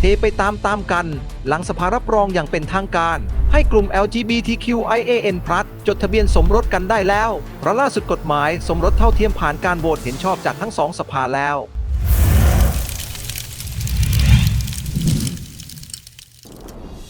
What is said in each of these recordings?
เทไปตามตามกัน หลังสภารับรองอย่างเป็นทางการ ให้กลุ่ม LGBTQIAN+ จดทะเบียนสมรสกันได้แล้วเพราะล่าสุดกฎหมายสมรสเท่าเทียมผ่านการโหวตเห็นชอบจากทั้งสองสภาแล้ว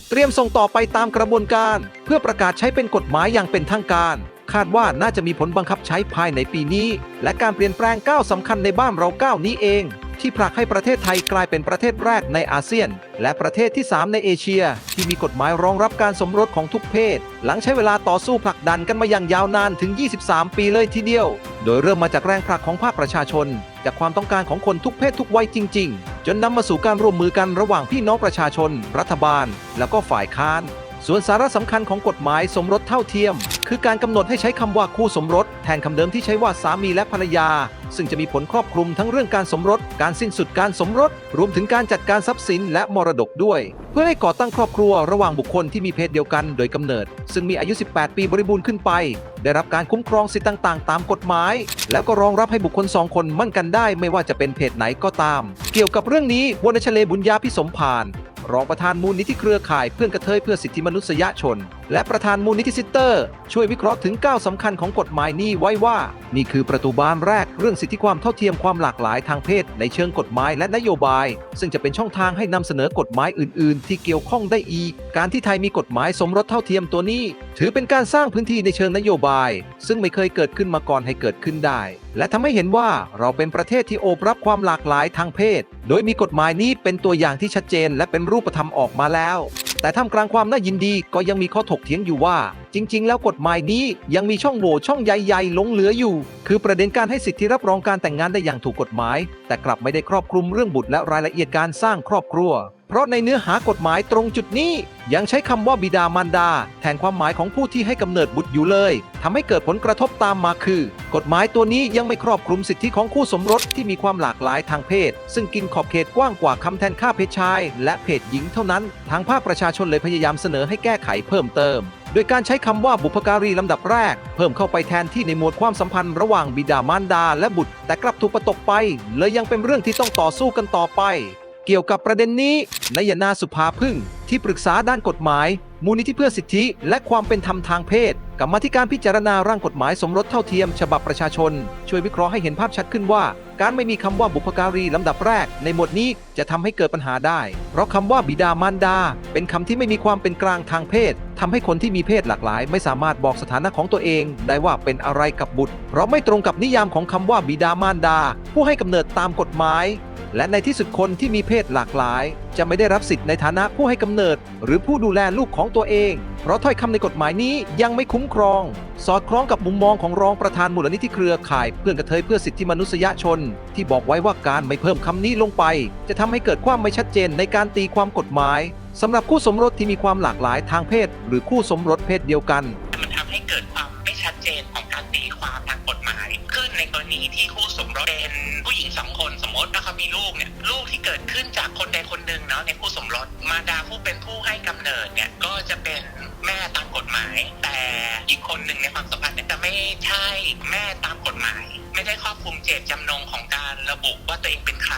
เตรียมส่งต่อไปตามกระบวนการ เพื่อประกาศใช้เป็นกฎหมายอย่างเป็นทางการ คาดว่าน่าจะมีผลบังคับใช้ภายในปีนี้ และการเปลี่ยนแปลงก้าวสำคัญในบ้านเราก้าวนี้เอง ที่ผลักให้ประเทศไทยกลายเป็นประเทศแรกในอาเซียน และประเทศที่ 3 ในเอเชีย ที่มีกฎหมายรองรับการสมรสของทุกเพศ หลังใช้เวลาต่อสู้ผลักดันกันมาอย่างยาวนานถึง 23 ปีเลยทีเดียว โดยเริ่มมาจากแรงผลักของภาคประชาชน จากความต้องการของคนทุกเพศทุกวัยจริง ๆ จนนำมาสู่การร่วมมือกันระหว่างพี่น้องประชาชน รัฐบาล แล้วก็ฝ่ายค้าน ส่วนสาระสำคัญของกฎหมายสมรสเท่าเทียม คือการกำหนดให้ใช้คำว่าคู่สมรส แทนคำเดิมที่ใช้ว่าสามีและภรรยา ซึ่งจะมีผลครอบคลุมทั้งเรื่องการสมรส การสิ้นสุดการสมรส รวมถึงการจัดการทรัพย์สินและมรดกด้วย เพื่อให้ก่อตั้งครอบครัวระหว่างบุคคลที่มีเพศเดียวกันโดยกำเนิด ซึ่งมีอายุ 18 ปีบริบูรณ์ขึ้นไป ได้รับการคุ้มครองสิทธิต่างๆ ตามกฎหมาย แล้วก็รองรับให้บุคคลสองคนมั่นกันได้ ไม่ว่าจะเป็นเพศไหนก็ตาม เกี่ยวกับเรื่องนี้วรรณชเลบุญญาพิสมพานรองประธานมูลนิธิเครือข่ายเพื่อนกระเทยเพื่อสิทธิมนุษยชน และประธานมูลนิธิซิสเตอร์ ช่วยวิเคราะห์ถึงก้าวสำคัญของกฎหมายนี้ไว้ว่า นี่คือประตูบานแรกเรื่องสิทธิความเท่าเทียมความหลากหลายทางเพศ ในเชิงกฎหมายและนโยบาย ซึ่งจะเป็นช่องทางให้นำเสนอกฎหมายอื่น ๆ ที่เกี่ยวข้องได้อีก การที่ไทยมีกฎหมายสมรสเท่าเทียมตัวนี้ ถือเป็นการสร้างพื้นที่ในเชิงนโยบาย ซึ่งไม่เคยเกิดขึ้นมาก่อนให้เกิดขึ้นได้ และทำให้เห็นว่าเราเป็นประเทศที่โอบรับความหลากหลายทางเพศ โดยมีกฎหมายนี้เป็นตัวอย่างที่ชัดเจน และเป็นรูปธรรมออกมาแล้ว แต่ท่ามกลางความน่ายินดีก็ยังมีข้อถกเถียงอยู่ว่า จริง ๆ แล้วกฎหมายนี้ยังมีช่องโหว่ช่องใหญ่ๆหลงเหลืออยู่ คือประเด็นการให้สิทธิรับรองการแต่งงานได้อย่างถูกกฎหมาย แต่กลับไม่ได้ครอบคลุมเรื่องบุตรและรายละเอียดการสร้างครอบครัว เพราะในเนื้อหากฎหมายตรงจุดนี้ ยังใช้คำว่าบิดามารดา แทนความหมายของผู้ที่ให้กำเนิดบุตรอยู่เลยทำให้เกิดผลกระทบตามมาคือ กฎหมายตัวนี้ยังไม่ครอบคลุมสิทธิของคู่สมรสที่มีความหลากหลายทางเพศ ซึ่งกินขอบเขตกว้างกว่าคำแทนค่าเพศชาย และเพศหญิงเท่านั้น ทางภาคประชาชนเลยพยายามเสนอให้แก้ไขเพิ่มเติมโดยการใช้คำว่าบุพการีลำดับแรก เพิ่มเข้าไปแทนที่ในหมวดความสัมพันธ์ระหว่างบิดามารดาและบุตร แต่กลับถูกประตกไป เลยยังเป็นเรื่องที่ต้องต่อสู้กันต่อไป เกี่ยวกับประเด็นนี้นายนาสุภาพึ่ง ที่ปรึกษาด้านกฎหมาย มูลนิธิเพื่อสิทธิและความเป็นธรรมทางเพศกรรมาธิการพิจารณาร่างกฎหมายสมรสเท่าเทียม ฉบับประชาชน ช่วยวิเคราะห์ให้เห็นภาพชัดขึ้นว่า การไม่มีคำว่าบุพการีลำดับแรก ในหมวดนี้จะทำให้เกิดปัญหาได้ เพราะคำว่าบิดามารดา เป็นคำที่ไม่มีความเป็นกลางทางเพศทำให้คนที่มีเพศหลากหลาย ไม่สามารถบอกสถานะของตัวเอง ได้ว่าเป็นอะไรกับบุตร เพราะไม่ตรงกับนิยามของคำว่าบิดามารดา ผู้ให้กำเนิดตามกฎหมาย และในที่สุดคนที่มีเพศหลากหลาย จะไม่ได้รับสิทธิ์ในฐานะผู้ให้กำเนิด หรือผู้ดูแลลูกของตัวเอง เพราะถ้อยคำในกฎหมายนี้ยังไม่คุ้มครอง สอดคล้องกับมุมมองของรองประธานมูลนิธิเครือข่ายเพื่อนกระเทยเพื่อสิทธิมนุษยชน ที่บอกไว้ว่าการไม่เพิ่มคำนี้ลงไป จะทำให้เกิดความไม่ชัดเจนในการตีความกฎหมายสำหรับคู่สมรสที่มีความหลากหลายทางเพศ หรือคู่สมรสเพศเดียวกันมันทำให้เกิดความไม่ชัดเจนของการตีความทางกฎหมาย ขึ้นในกรณีที่คู่สมรสเป็นผู้หญิงสองคนสมมติว่าเขามีลูก เนี่ยลูกที่เกิดขึ้นจากคนใดคนหนึ่งเนาะในคู่สมรสมารดาผู้เป็นผู้ให้กำเนิดเนี่ยก็จะเป็นแม่ตามกฎหมาย แต่อีกคนหนึ่งในความสัมพันธ์เนี่ยจะไม่ใช่แม่ตามกฎหมาย ไม่ได้ครอบคลุมเจตจำนงของการระบุว่าตัวเองเป็นใคร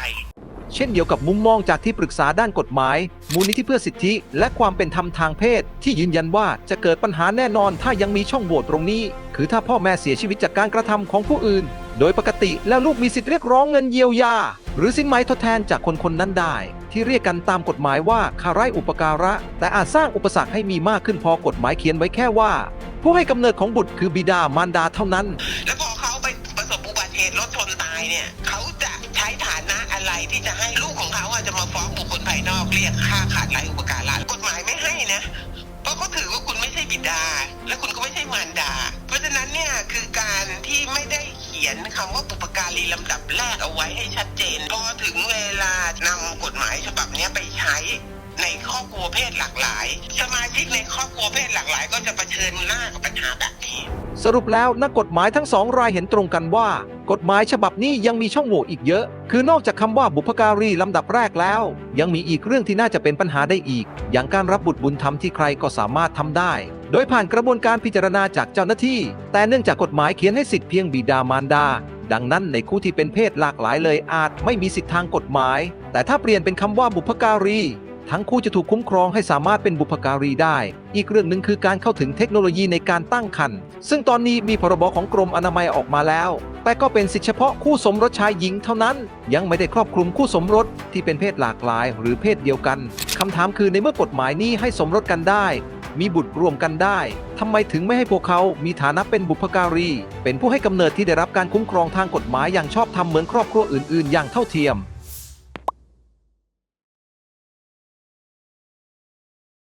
เช่นเดียวกับมุมมองจากที่ปรึกษาด้านกฎหมาย มูลนิธิเพื่อสิทธิ และความเป็นธรรมทางเพศ ที่ยืนยันว่าจะเกิดปัญหาแน่นอนถ้ายังมีช่องโหว่ตรงนี้ คือถ้าพ่อแม่เสียชีวิตจากการกระทำของผู้อื่น โดยปกติแล้วลูกมีสิทธิเรียกร้องเงินเยียวยา หรือสินไหมทดแทนจากคนคนนั้นได้ ที่เรียกกันตามกฎหมายว่าคาไร้อุปการะ แต่อาจสร้างอุปสรรคให้มีมากขึ้นพอกฎหมายเขียนไว้แค่ว่า ผู้ให้กำเนิดของบุตรคือบิดามารดาเท่านั้น แล้วพอเขาไปประสบอุบัติเหตุรถชนตายเนี่ยเขาจะ ช้ฐานะอะไรที่จะให้ลูกของเขาอาจะมาฟ้องบุคคลภายนอกเรียกค่าขาดไร้อุปการะกฎหมายไม่ให้นะเพราะเขาถือว่าคุณไม่ใช่บิดา และคุณก็ไม่ใช่มารดา เพราะฉะนั้นเนี่ยคือการที่ไม่ได้เขียนคำว่าบุปการีลำดับแรกเอาไว้ให้ชัดเจน พอถึงเวลานำกฎหมายฉบับนี้ไปใช้ ในครอบครัวเพศหลากหลาย สมาชิกในครอบครัวเพศหลากหลาย ก็จะเผชิญหน้ากับปัญหาแบบนี้ สรุปแล้วนักกฎหมายทั้งสองรายเห็นตรงกันว่า กฎหมายฉบับนี้ยังมีช่องโหว่อีกเยอะ คือนอกจากคำว่าบุพการีลำดับแรกแล้ว ยังมีอีกเรื่องที่น่าจะเป็นปัญหาได้อีก อย่างการรับบุตรบุญธรรมที่ใครก็สามารถทำได้ โดยผ่านกระบวนการพิจารณาจากเจ้าหน้าที่ แต่เนื่องจากกฎหมายเขียนให้สิทธิเพียงบิดามารดาดังนั้นในคู่ที่เป็นเพศหลากหลายเลยอาจไม่มีสิทธิทางกฎหมาย แต่ถ้าเปลี่ยนเป็นคำว่าบุพการี ทั้งคู่จะถูกคุ้มครองให้สามารถเป็นบุพการีได้ อีกเรื่องหนึ่งคือการเข้าถึงเทคโนโลยีในการตั้งครรภ์ซึ่งตอนนี้มีพรบของกรมอนามัยออกมาแล้ว แต่ก็เป็นสิทธิเฉพาะคู่สมรสชายหญิงเท่านั้น ยังไม่ได้ครอบคลุมคู่สมรสที่เป็นเพศหลากหลาย หรือเพศเดียวกันคำถามคือในเมื่อกฎหมายนี้ให้สมรสกันได้ มีบุตรร่วมกันได้ทำไมถึงไม่ให้พวกเขามีฐานะเป็นบุพการี เป็นผู้ให้กำเนิดที่ได้รับการคุ้มครองทางกฎหมายอย่างชอบธรรมเหมือนครอบครัวอื่น ๆ อย่างเท่าเทียม